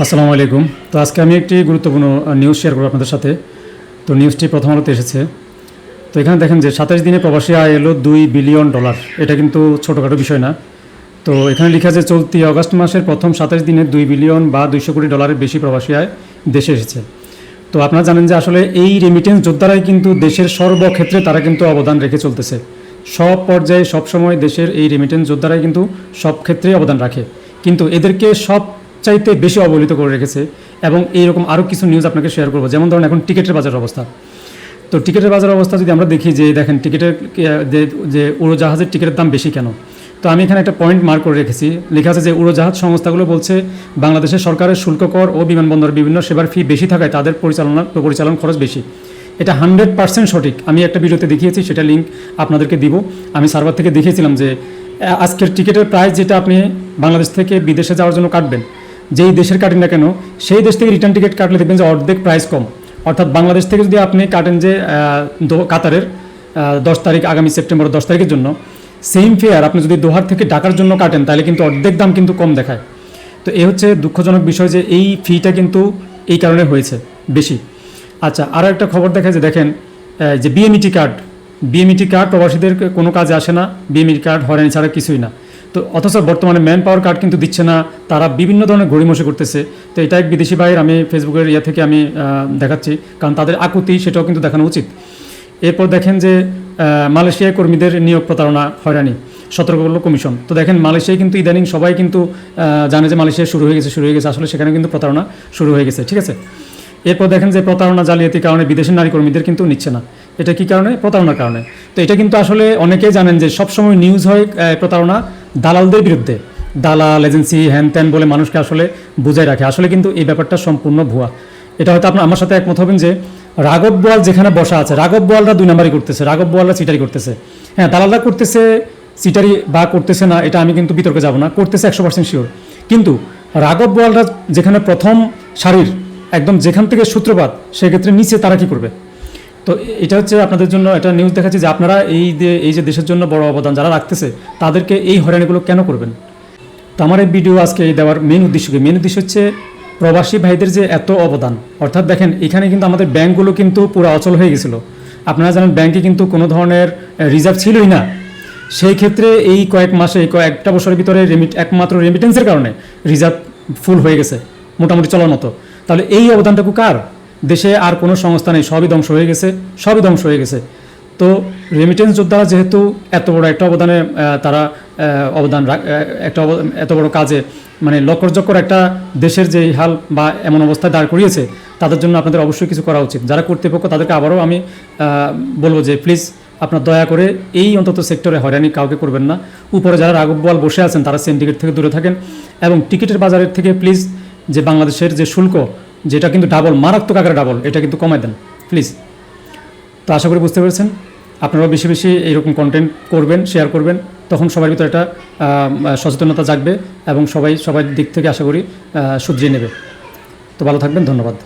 আসসালামু আলাইকুম। তো আজকে আমি একটি গুরুত্বপূর্ণ নিউজ শেয়ার করব আপনাদের সাথে। তো নিউজটি প্রথম আলোতে এসেছে। তো এখানে দেখেন যে সাতাশ দিনে প্রবাসী আয় এলো দুই বিলিয়ন ডলার এটা কিন্তু ছোটোখাটো বিষয় না। তো এখানে লেখা আছে, চলতি অগস্ট মাসের প্রথম সাতাশ দিনে দুই বিলিয়ন বা দুইশো কোটি ডলারের বেশি প্রবাসী আয় দেশে এসেছে। তো আপনারা জানেন যে আসলে এই রেমিটেন্স যোদ্ধারাই কিন্তু দেশের সর্বক্ষেত্রে তারা কিন্তু অবদান রেখে চলতেছে। সব পর্যায়ে, সব সময় দেশের এই রেমিটেন্স যোদ্ধারাই কিন্তু সব ক্ষেত্রেই অবদান রাখে। কিন্তু এদেরকে সব চাইতে বেশি অবহেলিত করে রেখেছে এবং এইরকম আরও কিছু নিউজ আপনাকে শেয়ার করব। যেমন ধরুন এখন টিকিটের বাজার অবস্থা। তো টিকিটের বাজার অবস্থা যদি আমরা দেখি যে, দেখেন টিকিটের যে উড়োজাহাজের টিকিটের দাম বেশি কেন? তো আমি এখানে একটা পয়েন্ট মার্ক করে রেখেছি। লেখা আছে যে, উড়োজাহাজ সংস্থাগুলো বলছে বাংলাদেশের সরকারের শুল্ক কর ও বিমানবন্দরের বিভিন্ন সেবার ফি বেশি থাকায় তাদের পরিচালনা, পরিচালন খরচ বেশি। এটা হান্ড্রেড পার্সেন্ট সঠিক। আমি একটা ভিডিওতে দেখিয়েছি, সেটা লিঙ্ক আপনাদেরকে দিব। আমি সার্ভার থেকে দেখিয়েছিলাম যে আজকের টিকিটের প্রাইস যেটা আপনি বাংলাদেশ থেকে বিদেশে যাওয়ার জন্য কাটবেন যেই দেশের কাটেন না কেন, সেই দেশ থেকে রিটার্ন টিকিট কাটলে দেখবেন যে অর্ধেক প্রাইস কম। অর্থাৎ বাংলাদেশ থেকে যদি আপনি কাটেন যে কাতারের দশ তারিখ, আগামী সেপ্টেম্বর দশ তারিখের জন্য সেম ফেয়ার আপনি যদি দোহার থেকে ঢাকার জন্য কাটেন, তাহলে কিন্তু অর্ধেক দাম কিন্তু কম দেখায়। তো এ হচ্ছে দুঃখজনক বিষয় যে এই ফিটা কিন্তু এই কারণে হয়েছে বেশি। আচ্ছা আরও একটা খবর দেখা যে দেখেন যে বিএমইটি কার্ড বিএমইটি কার্ড প্রবাসীদের কোনো কাজে আসে না বিএমইটি কার্ড হরেন ছাড়া কিছুই না। তো অথচ বর্তমানে ম্যান পাওয়ার কার্ড কিন্তু দিচ্ছে না, তারা বিভিন্ন ধরনের গড়িমসি করতেছে। তো এটা এক বিদেশি ভাইয়ের আমি ফেসবুকের ইয়ে থেকে আমি দেখাচ্ছি, কারণ তাদের আকুতি সেটাও কিন্তু দেখানো উচিত। এরপর দেখেন যে মালয়েশিয়ায় কর্মীদের নিয়োগ প্রতারণা হয়রানি সতর্ক করল কমিশন। তো দেখেন মালয়েশিয়ায় কিন্তু ইদানিং সবাই কিন্তু জানে যে মালয়েশিয়া শুরু হয়ে গেছে, শুরু হয়ে গেছে, আসলে সেখানে কিন্তু প্রতারণা শুরু হয়ে গেছে, ঠিক আছে? এরপর দেখেন যে প্রতারণা জালিয়াতির কারণে বিদেশের নারী কর্মীদের কিন্তু নিচ্ছে না। এটা কি কারণে? প্রতারণার কারণে। তো এটা কিন্তু আসলে অনেকেই জানেন যে সবসময় নিউজ হয় প্রতারণা দালালদের বিরুদ্ধে। দালাল এজেন্সি হ্যান ত্যান বলে মানুষকে আসলে বুঝাই রাখে। আসলে কিন্তু এই ব্যাপারটা সম্পূর্ণ ভুয়া। এটা হয়তো আপনার আমার সাথে একমত হবেন যে, রাঘব বোয়াল যেখানে বসা আছে, রাঘব বোয়ালরা দুই নাম্বারই করতেছে, রাঘব বোয়ালরা চিটারি করতেছে। হ্যাঁ দালালরা করতেছে চিটারি বা করতেছে না, এটা আমি কিন্তু বিতর্কে যাব না, করতেছে একশো পার্সেন্ট শিওর কিন্তু রাঘব বোয়ালরা যেখানে প্রথম সারির, একদম যেখান থেকে সূত্রপাত, সেক্ষেত্রে নিচে তারা কি করবে? তো এটা হচ্ছে আপনাদের জন্য এটা নিউজ দেখাচ্ছে যে আপনারা এই এই যে দেশের জন্য বড় অবদান যারা রাখতেছে, তাদেরকে এই হয়রানিগুলো কেন করবেন? তো আমার এই ভিডিও আজকে এই দেওয়ার মেন উদ্দেশ্য কি? মেন উদ্দেশ্য হচ্ছে প্রবাসী ভাইদের যে এত অবদান। অর্থাৎ দেখেন, এখানে কিন্তু আমাদের ব্যাংকগুলো কিন্তু পুরো অচল হয়ে গেছিল। আপনারা জানেন, ব্যাংকে কিন্তু কোনো ধরনের রিজার্ভ ছিলই না। সেই ক্ষেত্রে এই কয়েক মাসে, এই কয়েকটা বছরের ভিতরে রেমিট একমাত্র রেমিটেন্সের কারণে রিজার্ভ ফুল হয়ে গেছে, মোটামুটি চলার মতো। তাহলে এই অবদানটুকু কার? দেশে আর কোনো সংস্থা নেই, সবই ধ্বংস হয়ে গেছে, সবই ধ্বংস হয়ে গেছে। তো রেমিটেন্স যোদ্ধারা যেহেতু এত বড় একটা অবদানে তারা অবদান একটা এত বড় কাজে মানে লক্করজক্কর একটা দেশের যে হাল বা এমন অবস্থায় দাঁড় করিয়েছে, তাদের জন্য আপনাদের অবশ্যই কিছু করা উচিত। যারা কর্তৃপক্ষ, তাদেরকে আবারও আমি বলব যে প্লিজ আপনার দয়া করে এই অন্তত সেক্টরে হয়রানি কাউকে করবেন না। উপরে যারা রাগবওয়াল বসে আছেন, তারা সিন্ডিকেট থেকে দূরে থাকেন এবং টিকিটের বাজারের থেকে প্লিজ যে বাংলাদেশের যে শুল্ক যেটা কিন্তু ডাবল মারাত্মক আকারে ডাবল এটা কিন্তু কমায় দেন প্লিজ তো আশা করি বুঝতে পেরেছেন। আপনারাও বেশি বেশি এইরকম কন্টেন্ট করবেন শেয়ার করবেন, তখন সবার ভিতরে একটা সচেতনতা জাগবে এবং সবাই, সবার দিক থেকে আশা করি শুধরিয়ে নেবে। তো ভালো থাকবেন, ধন্যবাদ।